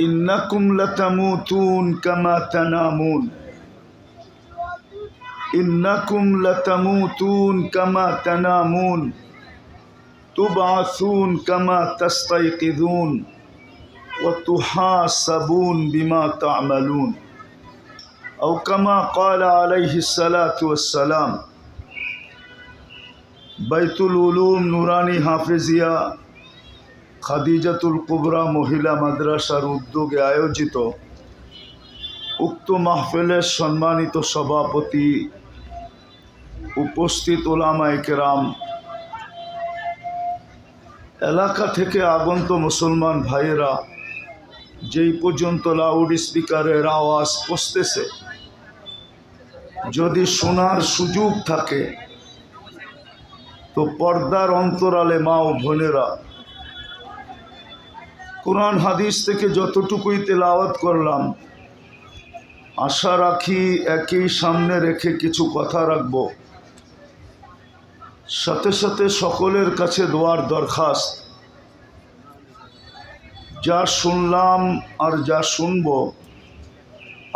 إنكم لتموتون كما تنامون. إنكم لتموتون كما تنامون. تبعثون كما تستيقظون. وتحاسبون بما تعملون. أو كما قال عليه الصلاة والسلام. بيت العلوم نوراني حافظية. খাদিজাতুল কুবরা মহিলা মাদ্রাসার উদ্যোগে আয়োজিত উক্ত মাহফিলের সম্মানিত সভাপতি উপস্থিত ওলামায়ে কেরাম, এলাকা থেকে আগন্ত মুসলমান ভাইয়েরা যেই পর্যন্ত লাউড স্পিকারের আওয়াজ পৌঁছতেছে, যদি শোনার সুযোগ থাকে, তো পর্দার অন্তরালে মা ও বোনেরা কোরআন হাদিস থেকে যতটুকুই তেলাওয়াত করলাম, আশা রাখি একই সামনে রেখে কিছু কথা রাখব। সাথে সাথে সকলের কাছে দোয়ার দরখাস্ত। যা শুনলাম আর যা শুনব,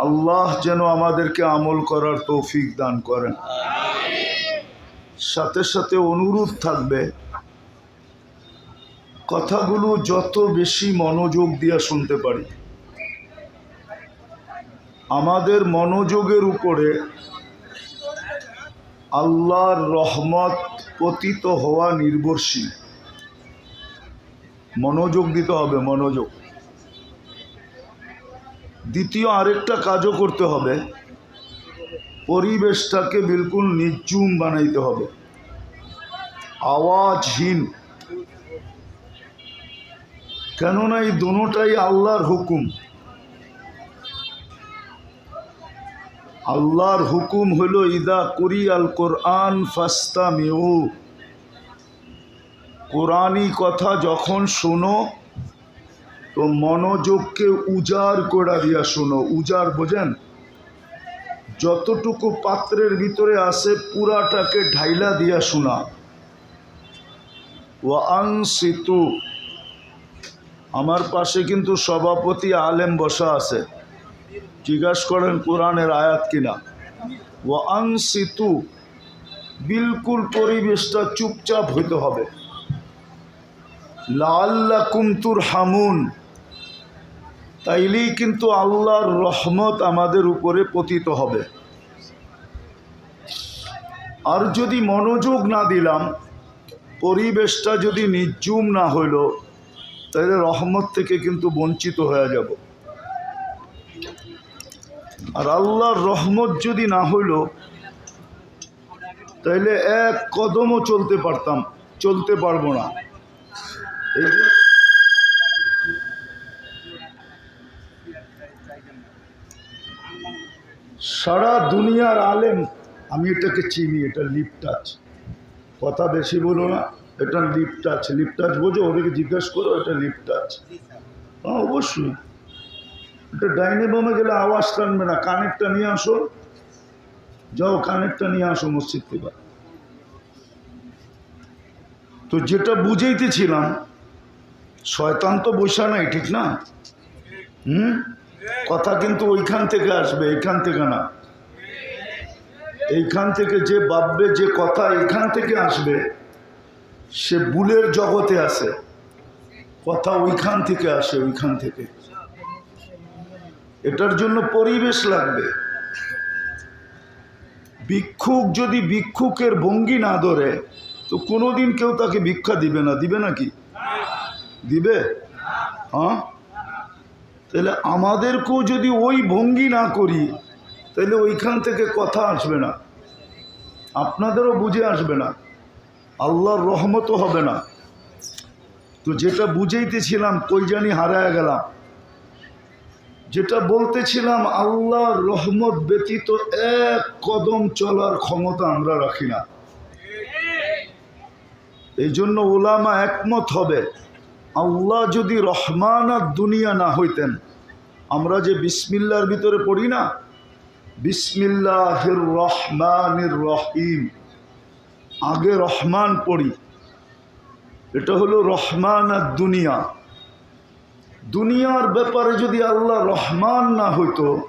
আল্লাহ যেন আমাদেরকে আমল করার তৌফিক দান করেন। সাথে সাথে অনুরোধ থাকবে কথাগুলো যত বেশি মনোযোগ দিয়ে শুনতে পারি। আমাদের মনোযোগের উপরে আল্লাহর রহমত পতিত হওয়া নির্ভরশীল। মনোযোগ দিতে হবে, মনোযোগ। দ্বিতীয়, আরেকটা কাজও করতে হবে। পরিবেশটাকে বিলকুল নির্জুম বানাইতে হবে। আওয়াজহীন। কেননা এই দুটাই আল্লাহর হুকুম। আল্লাহর হুকুম হলো, ইদা কুরি আল কোরআন ফাস্তা মেউ কোরআনই কথা যখন শোনো, তো মনোযোগকে উজাড় করে দিয়া শোনো। উজাড় বোঝেন? যতটুকু পাত্রের ভিতরে আসে পুরাটাকে ঢাইলা দিয়া শোনা। ও আংসিতু আমার পাশে কিন্তু সভাপতি আলেম বসা আছে। জিজ্ঞাস করেন, কোরআনের আয়াত কিনা? ও আংসিতু বিলকুল পরিবেশটা চুপচাপ হইতে হবে। লাল্লা কুমতুর হামুন তাইলেই কিন্তু আল্লাহর রহমত আমাদের উপরে পতিত হবে। আর যদি মনোযোগ না দিলাম, পরিবেশটা যদি নির্জুম না হইল তাহলে রহমত থেকে কিন্তু বঞ্চিত হয়ে যাব। আর আল্লাহর রহমত যদি না হইল তাহলে এক কদমও চলতে পারতাম, চলতে পারব না। সারা দুনিয়ার আলেম, আমি এটাকে চিনি, এটা লিপ টাচ কথা বেশি বলো না। এটা লিপ টাচ লিপ টাচ বোঝো ওদেরকে জিজ্ঞেস করো এটা লিপ টাচ হ্যাঁ অবশ্যই। এটা ডাইনে বামে গেলে আওয়াজ টানবে না কানেরটা নিয়ে আসো। যাও কানেরটা নিয়ে আসো মসজিদ থেকে। তো যেটা বুঝাইতেছিলাম শয়তান তো বসা নাই ঠিক না? হুম? কথা কিন্তু ওইখান থেকে আসবে এইখান থেকে না। এইখান থেকে যে ভাববে যে কথা এখান থেকে আসবে সে বুলের জগতে আসে কথা ওইখান থেকে আসে, ওইখান থেকে। এটার জন্য পরিবেশ লাগবে। ভিক্ষুক যদি ভিক্ষুকের ভঙ্গি না ধরে, তো কোনোদিন কেউ তাকে ভিক্ষা দিবে না। দিবে নাকি দিবে? হ্যাঁ? তাহলে আমাদেরকেও যদি ওই ভঙ্গি না করি, তাহলে ওইখান থেকে কথা আসবে না। আপনাদেরও বুঝে আসবে না। আল্লাহর রহমতও হবে না। তো যেটা বুঝাইতেছিলাম, কই জানি হারায় গেলাম। যেটা বলতেছিলাম, আল্লাহর রহমত ব্যতীত এক কদম চলার ক্ষমতা আমরা রাখি না। এই জন্য ওলামা একমত হবে, আল্লাহ যদি রহমান আর দুনিয়া না হইতেন, আমরা যে বিসমিল্লার ভিতরে পড়ি না, বিসমিল্লাহির রহমানির রহিম। আগে রহমান পড়ি। এটা হলো রহমান আর দুনিয়া। দুনিয়ার ব্যাপারে যদি আল্লাহ রহমান না হইতো,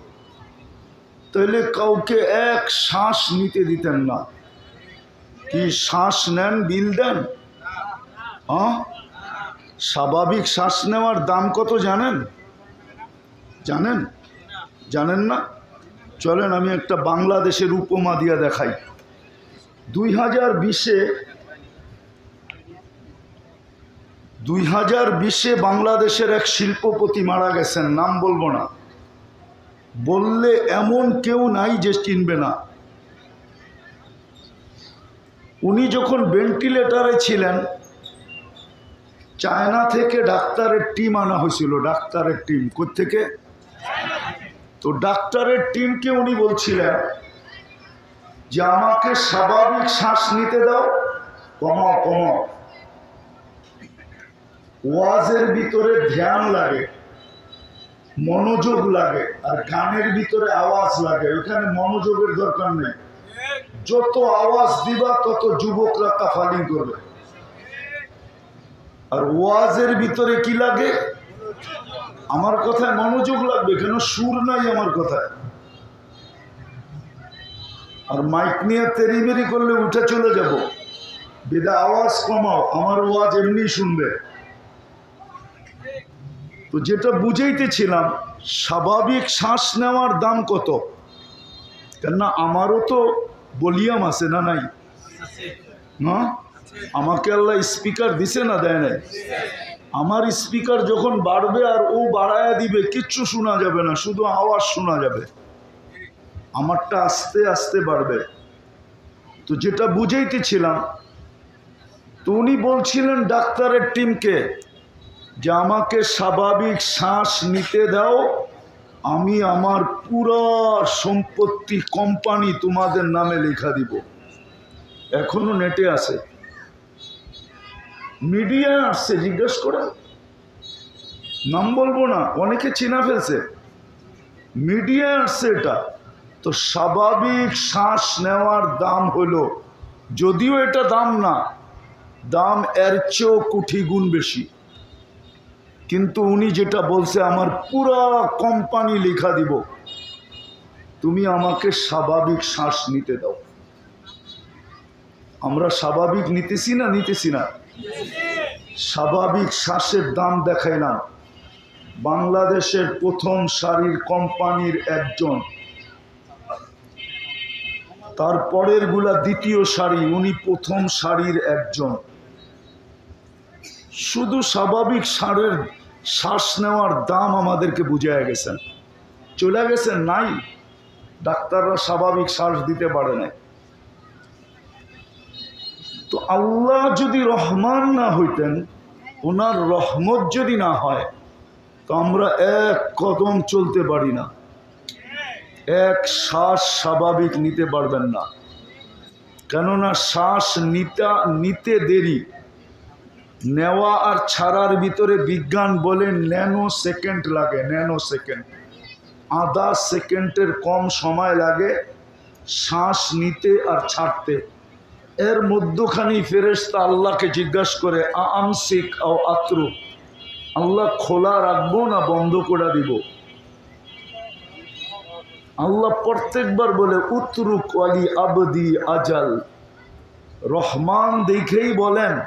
তাহলে কাউকে এক শ্বাস নিতে দিতেন না। কি শ্বাস নেন, বিল দেন? হ্যাঁ? স্বাভাবিক শ্বাস নেওয়ার দাম কত জানেন? জানেন? জানেন না? চলেন, আমি একটা বাংলাদেশের উপমা দিয়ে দেখাই। দুই হাজার বিশে, দুই হাজার বিশে বাংলাদেশের এক শিল্পপতি মারা গেছেন, নাম বলব না। বললে এমন কেউ নাই যে চিনবে না। উনি যখন ভেন্টিলেটারে ছিলেন, চায়না থেকে ডাক্তারের টিম আনা হয়েছিল। ডাক্তারের টিম থেকে তো ডাক্তারের টিমকে উনি বলছিলেন যে আমাকে স্বাভাবিক শ্বাস নিতে দাও কমাও কমাও ওয়াজের ভিতরে ধ্যান লাগে, মনোযোগ লাগে, আর গানের ভিতরে আওয়াজ লাগে। ওখানে মনোযোগের দরকার নেই। যত আওয়াজ দিবা, তত যুবকরা কাফালিং করবে। আর ওয়াজের ভিতরে কি লাগে? আমার কথায় মনোযোগ লাগবে, কেন সুর নাই আমার কথায়? আর মাইক নিয়ে তেরিবেরি করলে উঠে চলে যাব। বেদা আওয়াজ কমাও, আমার ওয়াজ এমনি শুনবে। তো যেটা বুঝাইতেছিলাম, স্বাভাবিক শ্বাস নেওয়ার দাম কত? কেননা আমারও তো বলিয়াম আছে না নাই? না? আমাকে আল্লাহ স্পিকার দিছে না দেয় নাই? আমার স্পিকার যখন বাড়বে আর ও বাড়ায়া দিবে, কিচ্ছু শোনা যাবে না, শুধু আওয়াজ শোনা যাবে। আমারটা আস্তে আস্তে বাড়বে। তো যেটা বুঝাইতেছিলাম, তো উনি বলছিলেন ডাক্তারের টিমকে যে আমাকে স্বাভাবিক শ্বাস নিতে দাও, আমি আমার পুরো সম্পত্তি কোম্পানি তোমাদের নামে লেখা দিব। এখনও নেটে আছে। মিডিয়া আসছে, জিজ্ঞেস করে নাম বলব না, অনেকে চিনা ফেলছে। মিডিয়া আসছে এটা। তো স্বাভাবিক শ্বাস নেওয়ার দাম হলো, যদিও এটা দাম না, দাম এর চেয়েও কোটি গুণ বেশি। কিন্তু উনি যেটা বলছে, আমার পুরা কোম্পানি লেখা দিব। তুমি আমাকে স্বাভাবিক শ্বাস নিতে দাও। আমরা স্বাভাবিক নিতেছি না নিতেছি না। স্বাভাবিক শ্বাসের দাম দেখাইলাম। বাংলাদেশের প্রথম সারির কোম্পানির একজন তারপরেরগুলা দ্বিতীয় সারি উনি প্রথম সারির একজন। শুধু স্বাভাবিক সারের শ্বাস নেওয়ার দাম আমাদেরকে বুঝাইয়া গেছেন। চলে গেছেন? নাই। ডাক্তাররা স্বাভাবিক শ্বাস দিতে পারে না তো আল্লাহ যদি রহমান না হইতেন, ওনার রহমত যদি না হয়, তো আমরা এক কদম চলতে পারি না। এক শ্বাস স্বাভাবিক নিতে পারবেন না। কেননা শ্বাস নিতা, নিতে দেরি। নেওয়া আর ছাড়ার ভিতরে বিজ্ঞান বলে ন্যানো সেকেন্ড লাগে ন্যানো সেকেন্ড আধা সেকেন্ডের কম সময় লাগে শ্বাস নিতে আর ছাড়তে। এর মধ্যখানি ফেরেস্তা আল্লাহকে জিজ্ঞাসা করে আমসিক ও আত্রু? আল্লাহ খোলা রাখব না বন্ধ করে দিব? আল্লাহ প্রত্যেকবার বলে, উত্রুক আলী আবদি আজাল। রহমান দেখেই বলেন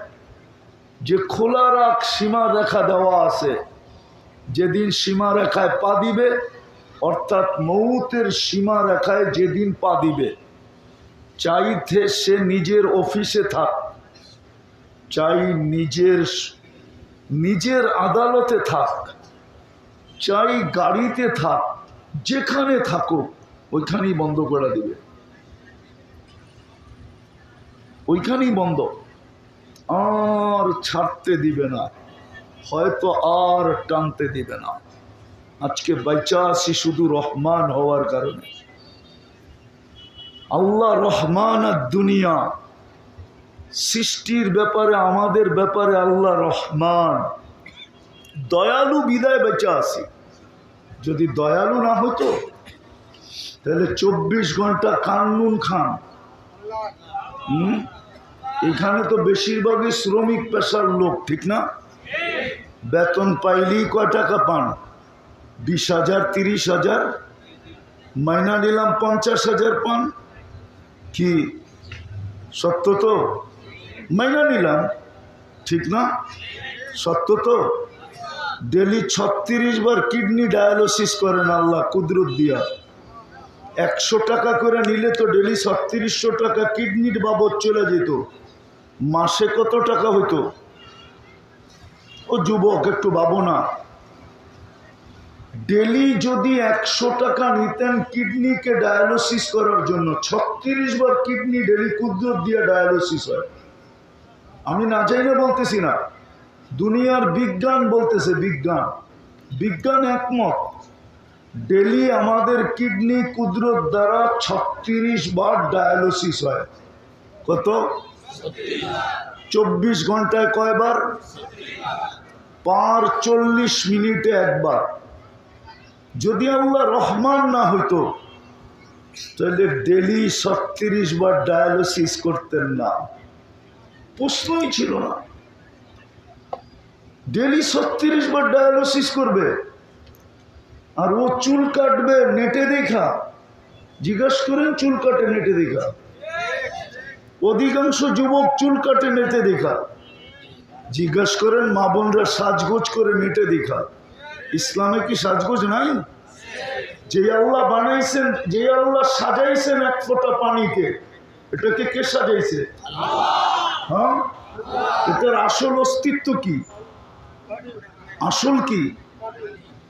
যে, খোলা রাখ, সীমা রেখা দেওয়া আছে। যেদিন সীমা রেখায় পা দিবে, অর্থাৎ মৌতের সীমা রেখায় যেদিন পা দিবে, চাইতে সে নিজের অফিসে থাক, চাই নিজের নিজের আদালতে থাক, চাই গাড়িতে থাক যেখানে থাকুক, ওইখানেই বন্ধ করে দিবে। ওইখানেই বন্ধ। আর ছাড়তে দিবে না। হয়তো আর টানতে দিবে না। আজকে বাইচা আছি শুধু রহমান হওয়ার কারণে। আল্লাহ রহমান আর দুনিয়া। সৃষ্টির ব্যাপারে, আমাদের ব্যাপারে আল্লাহ রহমান। দয়ালু বিদায় বেঁচে আছি। যদি দয়ালু না হতো, তাহলে চব্বিশ ঘণ্টা কান্নুন খান। হুম? এখানে তো বেশিরভাগই শ্রমিক পেশার লোক, ঠিক না? বেতন পাইলেই কয় টাকা পান? বিশ হাজার, তিরিশ হাজার? মাইনা নিলাম পঞ্চাশ হাজার পান। কি? সত্য তো? মাইনা নিলাম, ঠিক না? সত্য তো? ডেলি ছত্রিশ বার কিডনি ডায়ালিসিস করেন আল্লাহ, কুদরত দিয়া। একশো টাকা করে নিলে তো ডেলি ছত্রিশশো টাকা কিডনির বাবদ চলে যেত। মাসে কত টাকা হতো ও যুবক, একটু ভাবো না। ডেলি যদি একশো টাকা নিতেন কিডনিকে ডায়ালিসিস করার জন্য, ছত্রিশ বার কিডনি ডেলি কুদরত দিয়ে ডায়ালিসিস হয়। আমি না চাই না বলতেছি না। দুনিয়ার বিজ্ঞান বলতেছে বিজ্ঞান। বিজ্ঞান একমত। ডেলি আমাদের কিডনি কুদরত দ্বারা ছত্রিশ বার ডায়ালিসিস হয়। কত? চব্বিশ ঘন্টায় কয়বার? পার চল্লিশ মিনিটে একবার। যদি আল্লাহ রহমান না হইতো, তাহলে ডেলি ছত্রিশ বার ডায়ালিসিস করতেন না। প্রশ্নই ছিল না। ডেলি ছত্রিশ বার ডায়ালিসিস করবে, আর ও চুল কাটবে নেটে দেখা। জিজ্ঞাসা করেন, চুল কাটে নেটে দেখা? অধিকাংশ যুবক চুল কাটে নেটে দেখা। জিজ্ঞাসা করেন, মা বোনরা সাজগোজ করে নেটে দেখা? ইসলামে কি সাজগোজ নাই? যে আল্লাহ বানাইছেন, যে আল্লাহ সাজাইছেন এক ফোঁটা পানিকে, এটাকে কে সাজাইছে? হ্যাঁ? এটার আসল অস্তিত্ব কি? আসল কি?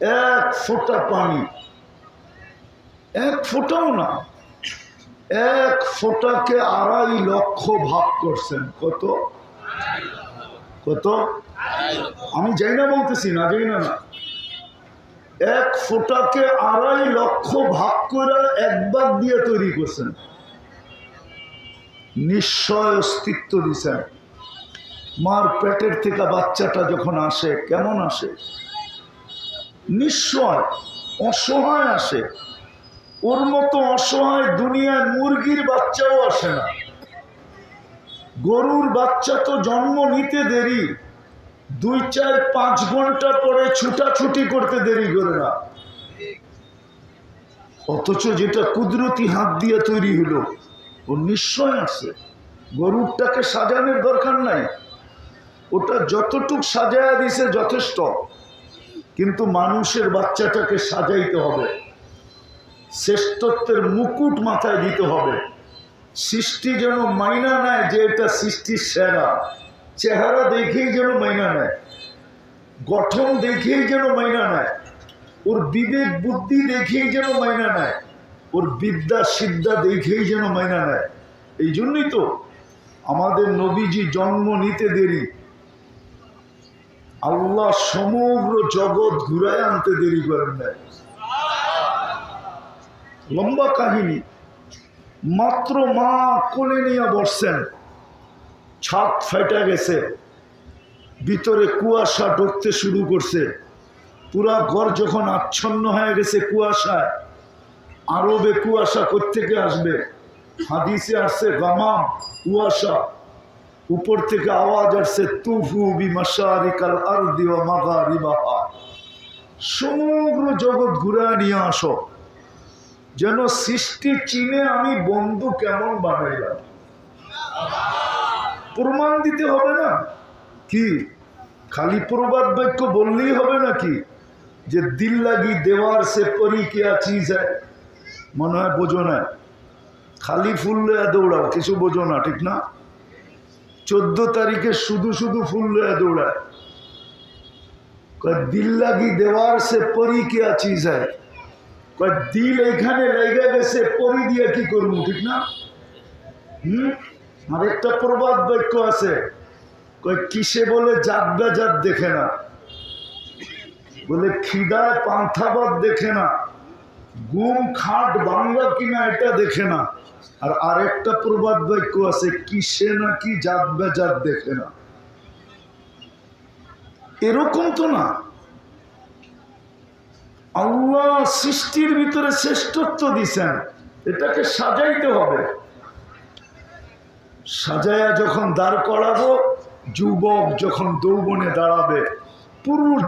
এক ফোঁটা পানি। এক ফোঁটাও না। এক ফোঁটাকে আড়াই লক্ষ ভাগ করছেন। কত? কত? আমি যাই না বলতেছি, না যাই না এক ফোঁটাকে আড়াই লক্ষ ভাগ করে এক ভাগ দিয়ে তৈরি করছেন। নিশ্চয় অস্তিত্ব দিছেন। মার পেটের থেকে বাচ্চাটা যখন আসে, কেমন আসে? নিশ্চয় অসহায় আসে। ওর মতো অসহায় দুনিয়ায় মুরগির বাচ্চাও আসে না। গরুর বাচ্চা তো জন্ম নিতে দেরি। দুই, চার, পাঁচ ঘণ্টা পরে ছুটাছুটি করতে দেরি করে না। অথচ যেটা কুদরতি হাত দিয়ে তৈরি হলো, ও নিশ্চয় আসে। গরুরটাকে সাজানোর দরকার নাই। ওটা যতটুক সাজায়া দিছে যথেষ্ট। কিন্তু মানুষের বাচ্চাটাকে সাজাইতে হবে। শ্রেষ্ঠত্বের মুকুট মাথায় দিতে হবে। সৃষ্টি যেন মাইনা নেয় যে এটা সৃষ্টির সেরা। চেহারা দেখেই যেন মাইনা নেয়। গঠন দেখেই যেন মাইনা নেয়। ওর বিবেক বুদ্ধি দেখেই যেন মাইনা নেয়। ওর বিদ্যা সিদ্ধা দেখেই যেন মাইনা নেয়। এই জন্যই তো আমাদের নবীজি জন্ম নিতে দেরি। আল্লাহ সমগ্র জগৎ ঘুরায় আনতে দেরি করেন নেয় লম্বা কাহিনী। মাত্র মা কোলে নিয়ে বসছেন। ছাদ ফেটে গেছে। ভিতরে কুয়াশা ঢুকতে শুরু করছে। পুরা ঘর যখন আচ্ছন্ন হয়ে গেছে কুয়াশায়, আরবে কুয়াশা কোথেকে আসবে? হাদিসে আসছে, গামাম, কুয়াশা। উপর থেকে আওয়াজ আসছে, তুফু বি মাসারিকাল আরদি ওয়া মাগারিবাহা। সমগ্র জগৎ ঘুরে নিয়ে আসো। যেন সৃষ্টি চিনে আমি বন্ধু কেমন বানাইলাম। প্রমাণ দিতে হবে না? কি? খালি প্রবাদ বাক্য বললেই হবে নাকি? যে দিল লাগি দেওয়ার সে পরি কেয়া চিজ হ্যায়? মনে হয় বোঝো না। খালি ফুললে দৌড়াও, কিছু বোঝো না, ঠিক না? চোদ্দ তারিখে শুধু শুধু ফুল লয়া দৌড়ায়। দিল লাগি দেওয়ার সে পরি কেয়া চিজ হ্যায় দিল এখানে লেগে গেছে, পরি দিয়ে কি করব, ঠিক না? হুম? আর একটা প্রবাদ বাক্য আছে। কয়, কিসে বলে জাত বেজাত দেখে না। বলে, খিদায় পান্থাবাদ দেখে না। গুম খাট বাংলা কিনা এটা দেখে না। আর আরেকটা প্রবাদ বাক্য আছে, কিসে নাকি জাত বেজাত দেখে না। এরকম তো না। আল্লাহ সৃষ্টির ভিতরে শ্রেষ্ঠত্ব দিছেন, এটাকে সাজাইতে হবে। সাজায়া যখন দাঁড় করাবো, যুবক যখন দৌবনে দাঁড়াবে, পুরুষ